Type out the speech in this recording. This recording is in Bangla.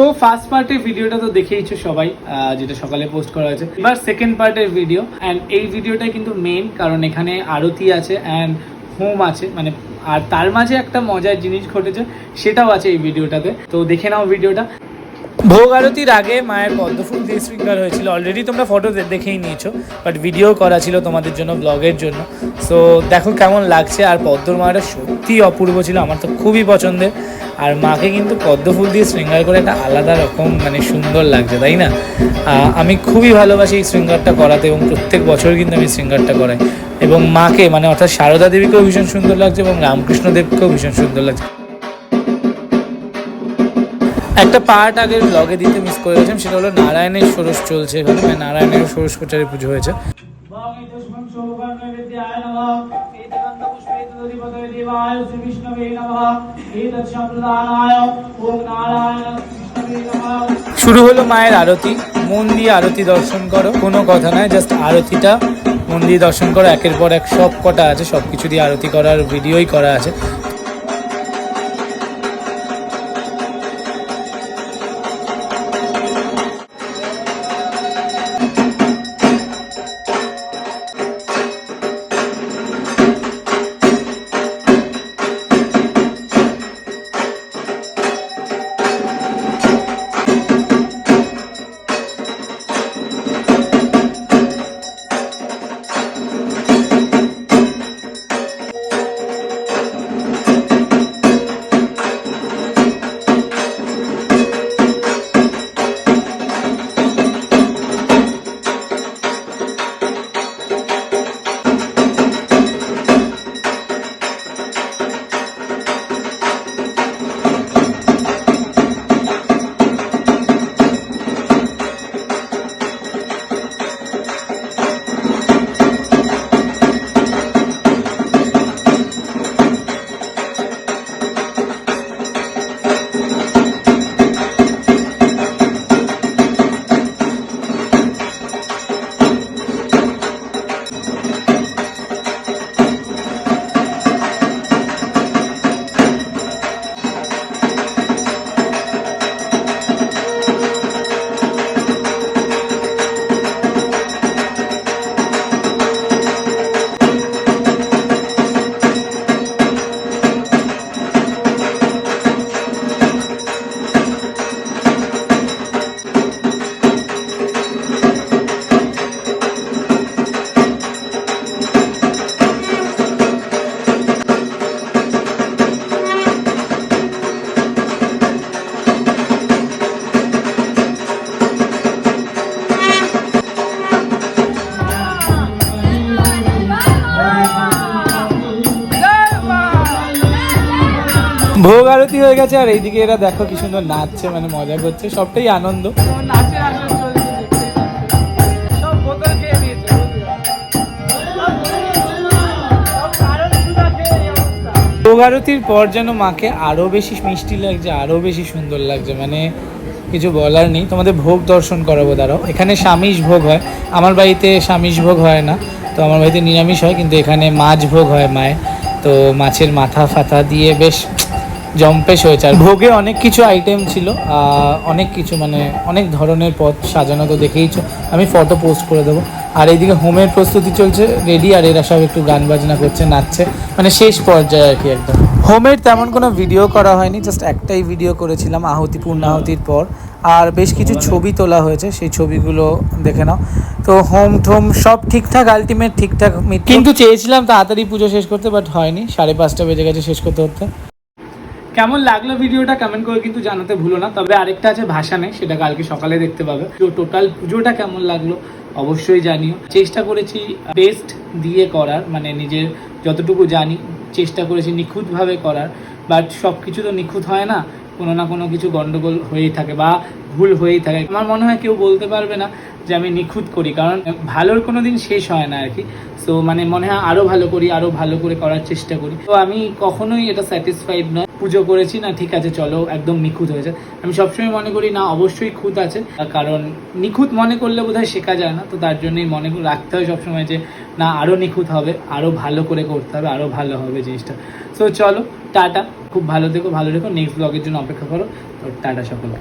তো ফার্স্ট পার্টের ভিডিওটা তো দেখেইছো সবাই যেটা সকালে পোস্ট করা হয়েছে। এবার সেকেন্ড পার্টের ভিডিও অ্যান্ড এই ভিডিওটা কিন্তু মেন কারণ এখানে আরতি আছে অ্যান্ড হোম আছে মানে আর তার মাঝে একটা মজার জিনিস ঘটেছে, সেটাও আছে এই ভিডিওটাতে তো দেখে নাও ভিডিওটা ভোগ আরতির আগে মায়ের পদ্মফুল দিয়ে শৃঙ্গার হয়েছিল। অলরেডি তোমরা ফটো দেখেই নিয়েছো বাট ভিডিও করা ছিল তোমাদের জন্য ব্লগের জন্য। সো দেখো কেমন লাগছে, আর পদ্মর মায়েরা সত্যি অপূর্ব ছিল, আমার তো খুবই পছন্দের। আর মাকে কিন্তু পদ্ম ফুল দিয়ে শৃঙ্গার করে একটা আলাদা রকম মানে সুন্দর লাগছে, তাই না? আমি খুবই ভালোবাসি এই শৃঙ্গারটা করাতে এবং প্রত্যেক বছর কিন্তু আমি শৃঙ্গারটা করাই। এবং মাকে মানে অর্থাৎ সারদা দেবীকেও ভীষণ সুন্দর লাগছে এবং রামকৃষ্ণ দেবকেও ভীষণ সুন্দর লাগছে। একটা পার্ট আগের ব্লগে দিতে মিস করে গেছিলাম, সেটা হলো নারায়ণের ষোড়শ চলছে এখানে মানে নারায়ণের ষোড়শ কোচারে পুজো হয়েছে। শুরু হলো মায়ের আরতি। মন দিয়ে আরতি দর্শন করো। কোনো কথা নয়, জাস্ট আরতিটা। মন দিয়ে দর্শন করো। একের পর এক সব কটা আছে। সব কিছু দিয়ে আরতি করার, ভিডিওই করা আছে। ভোগ আরতি হয়ে গেছে আর এইদিকে এরা দেখো কি সুন্দর নাচছে মানে মজা করছে সবটাই আনন্দ। ভোগ আরতির পর যেন মাকে আরও বেশি মিষ্টি লাগছে আরও বেশি সুন্দর লাগছে মানে কিছু বলার নেই। তোমাদের ভোগ দর্শন করাবো দাঁড়াও। এখানে স্বামীজ ভোগ হয়। আমার বাড়িতে স্বামীজ ভোগ হয় না তো আমার বাড়িতে নিরামিষ হয় কিন্তু এখানে মাছ ভোগ হয় মায়ের। তো মাছের মাথা ফাথা দিয়ে বেশ জম্পেশ হয়েছে। আর ভোগে অনেক কিছু আইটেম ছিল অনেক কিছু মানে অনেক ধরনের পথ সাজানো তো দেখেইছো। আমি ফটো পোস্ট করে দেবো। আর এইদিকে হোমের প্রস্তুতি চলছে রেডি আর এরা সব একটু গান বাজনা করছে, নাচছে। মানে শেষ পর্যায়ে আর কি একদম। হোমের তেমন কোনো ভিডিও করা হয়নি জাস্ট একটাই ভিডিও করেছিলাম, আহুতি, পূর্ণাহুতির পর। আর বেশ কিছু ছবি তোলা হয়েছে, সেই ছবিগুলো দেখে নাও। তো হোম ঠোম সব ঠিকঠাক আলটিমেট ঠিকঠাক কিন্তু চেয়েছিলাম তাড়াতাড়ি পুজো শেষ করতে বাট হয়নি। সাড়ে পাঁচটা বেজে গেছে শেষ করতে করতে। কেমন লাগল ভিডিওটা কমেন্ট করে কিন্তু জানাতে ভুলো না। তবে আরেকটা আছে ভাসানে সেটা কালকে সকালে দেখতে পাবে। তো টোটাল পুজোটা কেমন লাগল অবশ্যই জানিও। চেষ্টা করেছি বেস্ট দিয়ে করার মানে নিজের যতটুকু জানি চেষ্টা করেছি নিখুঁতভাবে করার। বাট সব কিছু তো নিখুঁত হয় না, কোনো না কোনো কিছু গন্ডগোল হয়েই থাকে বা ভুল হয়েই থাকে। আমার মনে হয় কেউ বলতে পারবে না যে আমি নিখুঁত করি, কারণ ভালোর কোনো দিন শেষ হয় না আর কি সো মানে মনে হয় আরও ভালো করি আরও ভালো করে করার চেষ্টা করি। তো আমি কখনোই এটা স্যাটিসফাইড নয়। পুজো করেছি, না ঠিক আছে, চলো, একদম নিখুঁত হয়েছে আমি সবসময় মনে করি, না, অবশ্যই খুঁত আছে, কারণ নিখুঁত মনে করলে বোধহয় শেখা যায় না, তো তার জন্যই মনে রাখতে হয় সবসময় যে, না আরও নিখুঁত হবে আরও ভালো করে করতে হবে আরও ভালো হবে জিনিসটা। তো চলো, টাটা, খুব ভালো থেকো, ভালো রেখো নেক্সট ব্লগের জন্য অপেক্ষা করো, তো টাটা সকলকে।